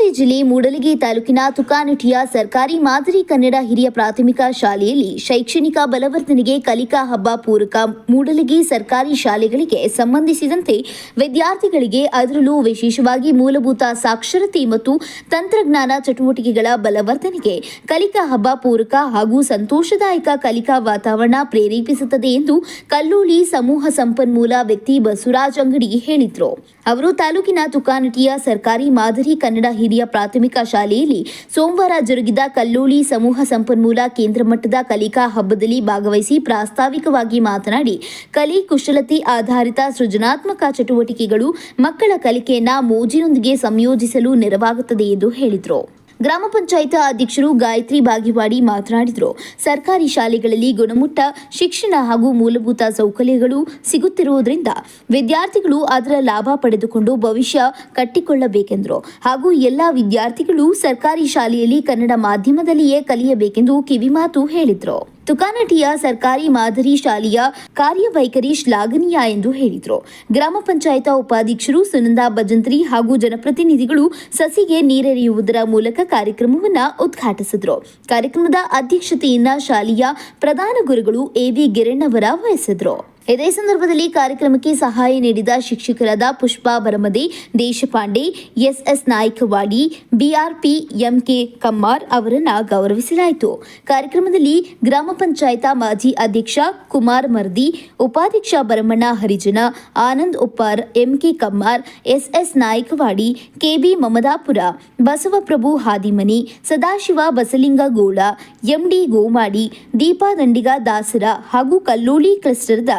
ಬೆಳಗಾವಿ ಜಿಲ್ಲೆ ಮೂಡಲಗಿ ತಾಲೂಕಿನ ತುಕಾನಟಿಯ ಸರ್ಕಾರಿ ಮಾದರಿ ಕನ್ನಡ ಹಿರಿಯ ಪ್ರಾಥಮಿಕ ಶಾಲೆಯಲ್ಲಿ ಶೈಕ್ಷಣಿಕ ಬಲವರ್ಧನೆಗೆ ಕಲಿಕಾ ಹಬ್ಬ ಪೂರಕ ಮೂಡಲಗಿ ಸರ್ಕಾರಿ ಶಾಲೆಗಳಿಗೆ ಸಂಬಂಧಿಸಿದಂತೆ ವಿದ್ಯಾರ್ಥಿಗಳಿಗೆ ಅದರಲ್ಲೂ ವಿಶೇಷವಾಗಿ ಮೂಲಭೂತ ಸಾಕ್ಷರತೆ ಮತ್ತು ತಂತ್ರಜ್ಞಾನ ಚಟುವಟಿಕೆಗಳ ಬಲವರ್ಧನೆಗೆ ಕಲಿಕಾ ಹಬ್ಬ ಪೂರಕ ಹಾಗೂ ಸಂತೋಷದಾಯಕ ಕಲಿಕಾ ವಾತಾವರಣ ಪ್ರೇರೇಪಿಸುತ್ತದೆ ಎಂದು ಕಲ್ಲೂಳಿ ಸಮೂಹ ಸಂಪನ್ಮೂಲ ವ್ಯಕ್ತಿ ಬಸವರಾಜ್ ಅಂಗಡಿ ಹೇಳಿದರು. ಅವರು ತಾಲೂಕಿನ ತುಕಾನಟಿಯ ಸರ್ಕಾರಿ ಮಾದರಿ ಕನ್ನಡ ಪ್ರಾಥಮಿಕ ಶಾಲೆಯಲ್ಲಿ ಸೋಮವಾರ ಜರುಗಿದ ಕಲ್ಲೂಳಿ ಸಮೂಹ ಸಂಪನ್ಮೂಲ ಕೇಂದ್ರ ಮಟ್ಟದ ಕಲಿಕಾ ಹಬ್ಬದಲ್ಲಿ ಭಾಗವಹಿಸಿ ಪ್ರಾಸ್ತಾವಿಕವಾಗಿ ಮಾತನಾಡಿ, ಕಲಿ ಕುಶಲತೆ ಆಧಾರಿತ ಸೃಜನಾತ್ಮಕ ಚಟುವಟಿಕೆಗಳು ಮಕ್ಕಳ ಕಲಿಕೆಯನ್ನು ಮೋಜಿನೊಂದಿಗೆ ಸಂಯೋಜಿಸಲು ನೆರವಾಗುತ್ತದೆ ಎಂದು ಹೇಳಿದರು. ಗ್ರಾಮ ಪಂಚಾಯತ್ ಅಧ್ಯಕ್ಷರು ಗಾಯತ್ರಿ ಬಾಗಿವಾಡಿ ಮಾತನಾಡಿದರು. ಸರ್ಕಾರಿ ಶಾಲೆಗಳಲ್ಲಿ ಗುಣಮಟ್ಟ ಶಿಕ್ಷಣ ಹಾಗೂ ಮೂಲಭೂತ ಸೌಕರ್ಯಗಳು ಸಿಗುತ್ತಿರುವುದರಿಂದ ವಿದ್ಯಾರ್ಥಿಗಳು ಅದರ ಲಾಭ ಪಡೆದುಕೊಂಡು ಭವಿಷ್ಯ ಕಟ್ಟಿಕೊಳ್ಳಬೇಕೆಂದರು. ಹಾಗೂ ಎಲ್ಲ ವಿದ್ಯಾರ್ಥಿಗಳು ಸರ್ಕಾರಿ ಶಾಲೆಯಲ್ಲಿ ಕನ್ನಡ ಮಾಧ್ಯಮದಲ್ಲಿಯೇ ಕಲಿಯಬೇಕೆಂದು ಕಿವಿಮಾತು ಹೇಳಿದರು. ತುಕಾನಟಿಯ ಸರ್ಕಾರಿ ಮಾದರಿ ಶಾಲೆಯ ಕಾರ್ಯವೈಖರಿ ಶ್ಲಾಘನೀಯ ಎಂದು ಹೇಳಿದರು. ಗ್ರಾಮ ಪಂಚಾಯತ ಉಪಾಧ್ಯಕ್ಷರು ಸುನಂದಾ ಭಜಂತ್ರಿ ಹಾಗೂ ಜನಪ್ರತಿನಿಧಿಗಳು ಸಸಿಗೆ ನೀರೆರೆಯುವುದರ ಮೂಲಕ ಕಾರ್ಯಕ್ರಮವನ್ನು ಉದ್ಘಾಟಿಸಿದರು. ಕಾರ್ಯಕ್ರಮದ ಅಧ್ಯಕ್ಷತೆಯನ್ನ ಶಾಲೆಯ ಪ್ರಧಾನ ಗುರುಗಳು ಎ ಎವಿ ಗಿರಣ್ಣವರ ವಹಿಸಿದರು ಇದೇ ಸಂದರ್ಭದಲ್ಲಿ ಕಾರ್ಯಕ್ರಮಕ್ಕೆ ಸಹಾಯ ನೀಡಿದ ಶಿಕ್ಷಕರಾದ Pushpa Baramadi, Deshpande, SS Naikwadi, BRP MK Kammar ಅವರನ್ನು ಗೌರವಿಸಲಾಯಿತು. ಕಾರ್ಯಕ್ರಮದಲ್ಲಿ ಗ್ರಾಮ ಪಂಚಾಯತ ಮಾಜಿ ಅಧ್ಯಕ್ಷ ಕುಮಾರ್ ಮರ್ದಿ, ಉಪಾಧ್ಯಕ್ಷ Baramanna Harijana, Anand Uppar, MK Kammar, SS Naikwadi, KB Mamadapura Basavaprabhu Hadimani, Sadashiva Basalinga Gola, MD Gomadi, Deepa ದಂಡಿಗ ದಾಸರ ಹಾಗೂ ಕಲ್ಲೋಳಿ ಕ್ಲಸ್ಟರ್ದ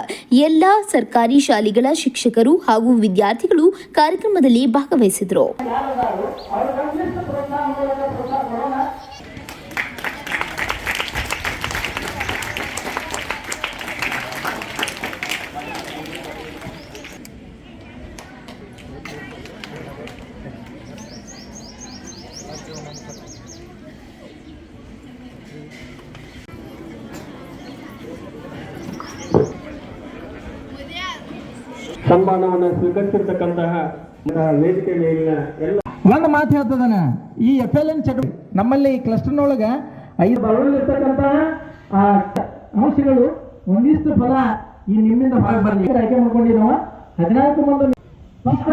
ಎಲ್ಲ ಸರ್ಕಾರಿ ಶಾಲೆಗಳ ಶಿಕ್ಷಕರು ಹಾಗೂ ವಿದ್ಯಾರ್ಥಿಗಳು ಕಾರ್ಯಕ್ರಮದಲ್ಲಿ ಭಾಗವಹಿಸಿದರು. ಸನ್ಮಾನವನ್ನು ಸ್ವೀಕರಿಸಿರ್ತಕ್ಕಂತಹ ವೇದಿಕೆ ಮೇಲಿನ ಎಲ್ಲ ಒಂದು ಮಾತು ಹೇಳ್ತದನ ಈ ಎಫ್ ಎಲ್ ಎನ್ ಚಟು ನಮ್ಮಲ್ಲಿ ಕ್ಲಸ್ಟರ್ನೊಳಗ ಐದು ಬರಲಿರ್ತಕ್ಕಂತಹ ಆ ಅಂಶಗಳು ಒಂದಿಷ್ಟು ಫಲ ಈ ನಿಮ್ಮಿಂದ ಹೊರಗೆ ಬರಲಿ. ಆಯ್ಕೆ ಮಾಡ್ಕೊಂಡಿ ನಾವು ಹದಿನಾಲ್ಕು ಮಂದಿ ಫಸ್ಟ್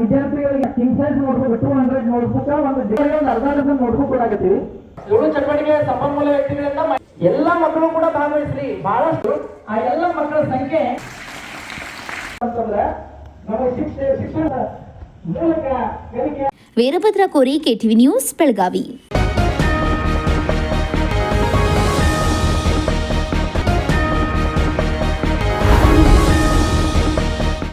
ವಿದ್ಯಾರ್ಥಿಗಳಿಗೆ ಕಿಂಗ್ ಸೈಜ್ ನೋಡ್ಬೇಕು ಟೂ ಹಂಡ್ರೆಡ್ ನೋಟ್ಬುಕ್ ಒಂದು ಒಂದು ಅರ್ಧ ಡಜನ್ ಕೂಡ ಕೊಡಾಕತ್ತೀವಿ ಏಳು ಚಟುವಟಿಕೆ ಸಂಪನ್ಮೂಲ ವ್ಯಕ್ತಿಗಳಿಂದ ಎಲ್ಲ ಮಕ್ಕಳು ಕೂಡ ಭಾಗವಹಿಸಲಿ. ಬಹಳಷ್ಟು ಆ ಎಲ್ಲ ಮಕ್ಕಳ ಸಂಖ್ಯೆ ಅಂತಂದ್ರೆ ನಮ್ಮ ಶಿಕ್ಷಣ ಶಿಕ್ಷಣ ಮೂಲಕ ಕಲಿಕೆ ವೀರಭದ್ರ ಕೋರಿ ಕೆಟಿವಿ ನ್ಯೂಸ್ ಬೆಳಗಾವಿ.